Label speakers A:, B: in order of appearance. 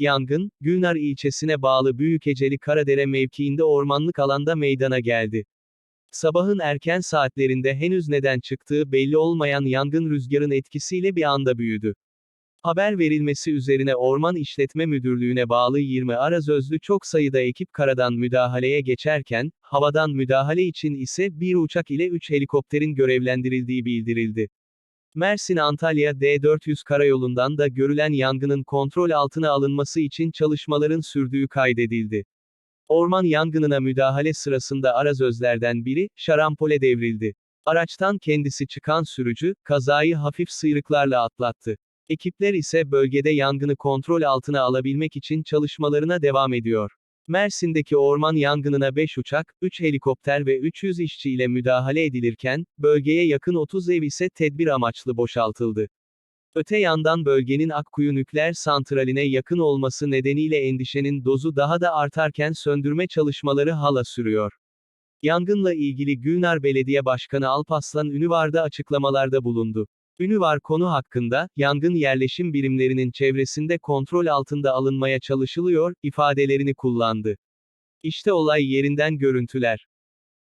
A: Yangın, Gülnar ilçesine bağlı Büyükeceli Karadere mevkiinde ormanlık alanda meydana geldi. Sabahın erken saatlerinde henüz neden çıktığı belli olmayan yangın rüzgarın etkisiyle bir anda büyüdü. Haber verilmesi üzerine Orman İşletme Müdürlüğü'ne bağlı 20 arazözlü çok sayıda ekip karadan müdahaleye geçerken, havadan müdahale için ise bir uçak ile 3 helikopterin görevlendirildiği bildirildi. Mersin-Antalya D400 karayolundan da görülen yangının kontrol altına alınması için çalışmaların sürdüğü kaydedildi. Orman yangınına müdahale sırasında arazözlerden biri, şarampole devrildi. Araçtan kendisi çıkan sürücü, kazayı hafif sıyrıklarla atlattı. Ekipler ise bölgede yangını kontrol altına alabilmek için çalışmalarına devam ediyor. Mersin'deki orman yangınına 5 uçak, 3 helikopter ve 300 işçi ile müdahale edilirken, bölgeye yakın 30 ev ise tedbir amaçlı boşaltıldı. Öte yandan bölgenin Akkuyu nükleer santraline yakın olması nedeniyle endişenin dozu daha da artarken söndürme çalışmaları hala sürüyor. Yangınla ilgili Gülnar Belediye Başkanı Alpaslan Ünüvar'da açıklamalarda bulundu. Ünüvar konu hakkında, yangın yerleşim birimlerinin çevresinde kontrol altında alınmaya çalışılıyor, ifadelerini kullandı. İşte olay yerinden görüntüler.